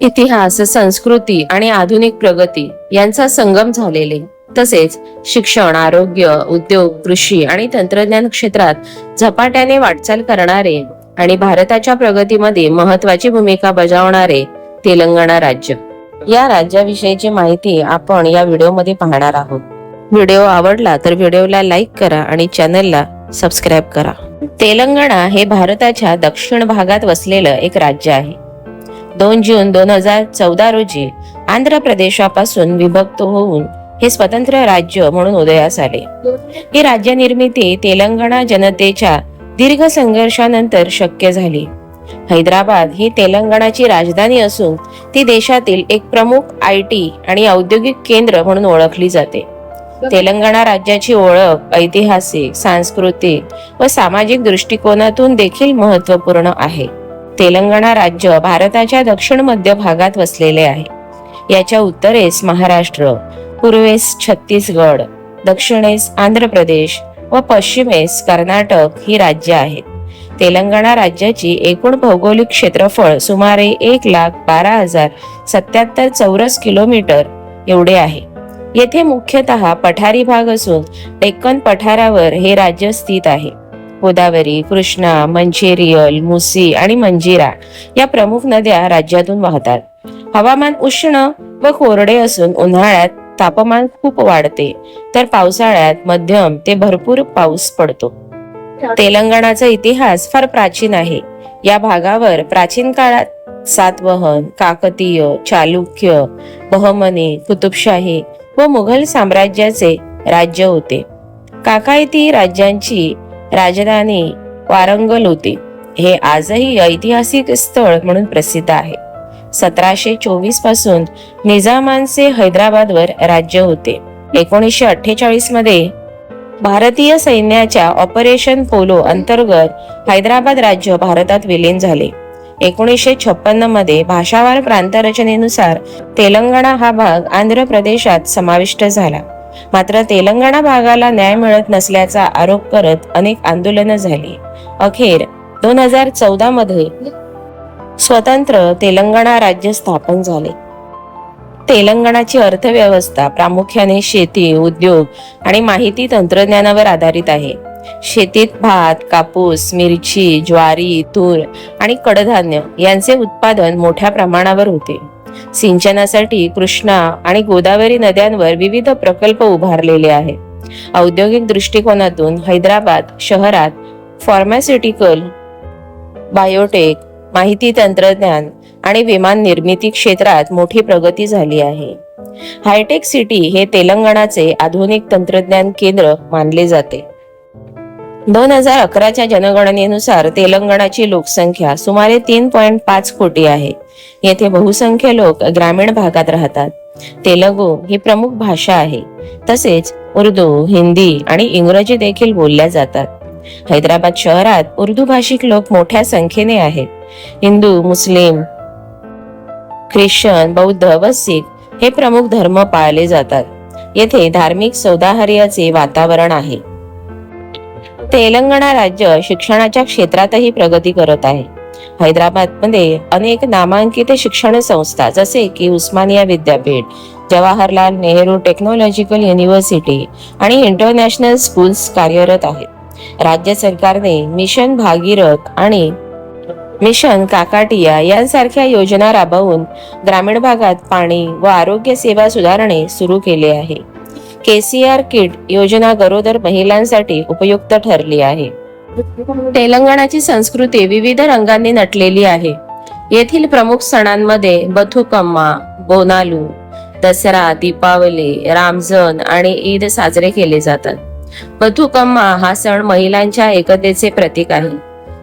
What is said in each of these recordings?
इतिहास संस्कृती आणि आधुनिक प्रगती यांचा संगम झालेले. तसेच शिक्षण आरोग्य उद्योग कृषी आणि तंत्रज्ञान क्षेत्रात झपाट्याने वाटचाल करणारे आणि भारताच्या प्रगतीमध्ये महत्वाची भूमिका बजावणारे तेलंगणा राज्य. या राज्याविषयीची माहिती आपण या व्हिडिओमध्ये पाहणार आहोत. व्हिडिओ आवडला तर व्हिडिओला लाईक करा आणि चॅनलला सबस्क्राईब करा. तेलंगणा हे भारताच्या दक्षिण भागात वसलेलं एक राज्य आहे. दोन जून दोन हजार चौदा रोजी आंध्र प्रदेशापासून विभक्त होऊन हे स्वतंत्र राज्य म्हणून उदयास आले. ही राज्य निर्मिती तेलंगणा जनतेच्या दीर्घ संघर्षानंतर शक्य झाली. हैदराबाद ही तेलंगणाची राजधानी असून ती देशातील एक प्रमुख आय टी आणि औद्योगिक केंद्र म्हणून ओळखली जाते. तेलंगणा राज्याची ओळख ऐतिहासिक सांस्कृतिक व सामाजिक दृष्टिकोनातून देखील महत्त्वपूर्ण आहे. तेलंगणा राज्य भारताच्या दक्षिण मध्य भागात वसलेले आहे. याच्या उत्तरेस महाराष्ट्र पूर्वेस छत्तीसगड दक्षिणेस आंध्र प्रदेश व पश्चिमेस कर्नाटक ही राज्य आहेत. तेलंगणा राज्याची एकूण भौगोलिक क्षेत्रफळ सुमारे एक लाख बारा हजार सत्याहत्तर चौरस किलोमीटर एवढे आहे. येथे मुख्यतः पठारी भाग असून डेक्कन पठारावर हे राज्य स्थित आहे. गोदावरी कृष्णा मंचेरियल मुसी आणि मंजिरा या प्रमुख नद्या राज्यातून वाहतात. हवामान उष्ण व कोरडे असून उन्हाळ्यात तापमान खूप वाढते तर पावसाळ्यात मध्यम ते भरपूर पाऊस पडतो. तेलंगणाचा इतिहास फार प्राचीन आहे. या भागावर प्राचीन काळात सातवहन काकतीय चालुक्य बहमनी कुतुबशाही व मुघल साम्राज्याचे राज्य होते. काकायती राज्यांची राजधानी वारंगल होती. हे आजही ऐतिहासिक स्थळ म्हणून प्रसिद्ध आहे. सतराशे चोवीसपासून निजामांचे हैदराबादवर राज्य होते. एकोणीसशे अठ्ठेचाळीसमध्ये भारतीय सैन्याच्या ऑपरेशन पोलो अंतर्गत हैदराबाद राज्य भारतात विलीन झाले. एकोणीसशे छप्पन्नमध्ये भाषावार प्रांतरचनेनुसार तेलंगणा हा भाग आंध्र प्रदेशात समाविष्ट झाला. मात्र तेलंगणा भागाला न्याय मिळत नसल्याचा आरोप करत अनेक आंदोलनं झाली. अखेर दोन हजार चौदा मध्ये स्वतंत्र तेलंगणा राज्य स्थापन झाले. तेलंगणाची अर्थव्यवस्था प्रामुख्याने शेती उद्योग आणि माहिती तंत्रज्ञानावर आधारित आहे. शेतीत भात कापूस मिरची ज्वारी तूर आणि कडधान्य यांचे उत्पादन मोठ्या प्रमाणावर होते. सिंचनासाठी कृष्णा आणि गोदावरी नद्यांवर विविध प्रकल्प उभारलेले आहेत. औद्योगिक दृष्टिकोनातून हैदराबाद शहरात फार्मास्युटिकल बायोटेक माहिती तंत्रज्ञान आणि विमान निर्मिती क्षेत्रात मोठी प्रगती झाली आहे. हायटेक सिटी हे तेलंगणाचे आधुनिक तंत्रज्ञान केंद्र मानले जाते. दोन हजार अकराच्या जनगणनेनुसार तेलंगणाची लोकसंख्या सुमारे तीन पॉइंट पाच कोटी आहे. येथे बहुसंख्य लोक ग्रामीण भागात राहतात. तेलगू ही प्रमुख भाषा आहे. तसेच उर्दू हिंदी आणि इंग्रजी देखील बोलल्या जातात. हैदराबाद शहरात उर्दू भाषिक लोक मोठ्या संख्येने आहेत. हिंदू मुस्लिम ख्रिश्चन बौद्ध व सिख हे प्रमुख धर्म पाळले जातात. येथे धार्मिक सौदाहर्याचे वातावरण आहे. तेलंगणा राज्य शिक्षणाच्या क्षेत्रातही प्रगती करत आहे. हैदराबादमध्ये अनेक नामांकित शिक्षण संस्था जसे की उस्मानिया विद्यापीठ जवाहरलाल नेहरू टेक्नॉलॉजिकल युनिव्हर्सिटी आणि इंटरनॅशनल स्कूल्स कार्यरत आहेत. राज्य सरकारने मिशन भागीरथ आणि मिशन काकाटिया यांसारख्या योजना राबवून ग्रामीण भागात पाणी व आरोग्य सेवा सुधारणे सुरू केले आहे. केसीआर किट योजना गरोदर महिलांसाठी उपयुक्त ठरली आहे. तेलंगणाची संस्कृती विविध रंगांनी नटलेली आहे. येथील प्रमुख सणांमध्ये बथुकम्मा बोनालू दसरा दीपावली रामजन आणि ईद साजरे केले जातात. बथुकम्मा हा सण महिलांच्या एकतेचे प्रतीक आहे.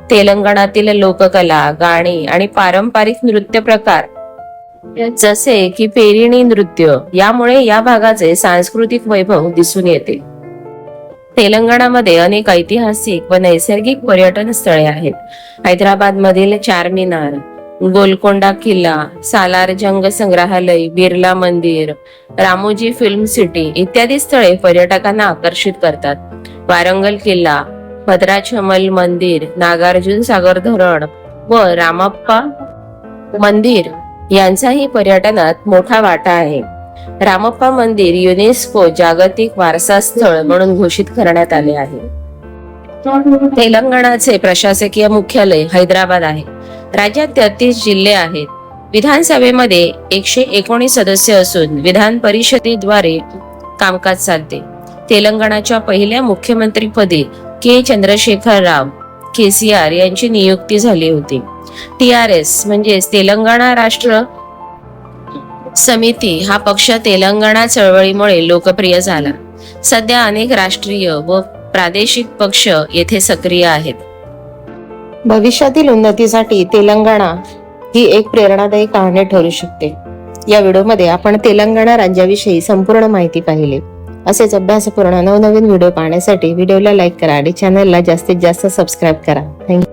तेलंगणातील लोककला गाणी आणि पारंपरिक नृत्य प्रकार जसे की पेरिणी नृत्य यामुळे या भागाचे सांस्कृतिक वैभव दिसून येते. तेलंगणामध्ये अनेक ऐतिहासिक व नैसर्गिक पर्यटन स्थळे आहेत. हैदराबाद मधील चारमिनार गोलकोंडा किल्ला सालार जंग संग्रहालय बिर्ला मंदिर रामोजी फिल्म सिटी इत्यादी स्थळे पर्यटकांना आकर्षित करतात. वारंगल किल्ला भद्राचमल मंदिर नागार्जुन सागर धरण व रामाप्पा मंदिर यांचाही पर्यटनात मोठा वाटा आहे. रामप्पा मंदिर युनेस्को जागतिक वारसा स्थळ म्हणून घोषित करण्यात आले आहे. तेलंगणाचे प्रशासकीय मुख्यालय हैदराबाद आहे. राज्यात तेहतीस जिल्हे आहेत. विधानसभेमध्ये एकशे एकोणीस सदस्य असून विधान परिषदेद्वारे कामकाज चालते. तेलंगणाच्या पहिल्या मुख्यमंत्रीपदी के चंद्रशेखर राव केसीआर यांची नियुक्ती झाली होती. टी आर एस म्हणजेच तेलंगणा राष्ट्र समिती हा पक्ष तेलंगणा चळवळीमुळे लोकप्रिय झाला. सध्या अनेक राष्ट्रीय व प्रादेशिक पक्ष येथे सक्रिय आहेत. भविष्यातील उन्नतीसाठी तेलंगणा ही एक प्रेरणादायी कहाणी ठरू शकते. या व्हिडिओमध्ये आपण तेलंगणा राज्याविषयी संपूर्ण माहिती पाहिली. असेच अभ्यासपूर्ण नवनवीन व्हिडिओ पाहण्यासाठी व्हिडिओला लाईक करा आणि चॅनलला जास्तीत जास्त सबस्क्राईब करा. थँक्यू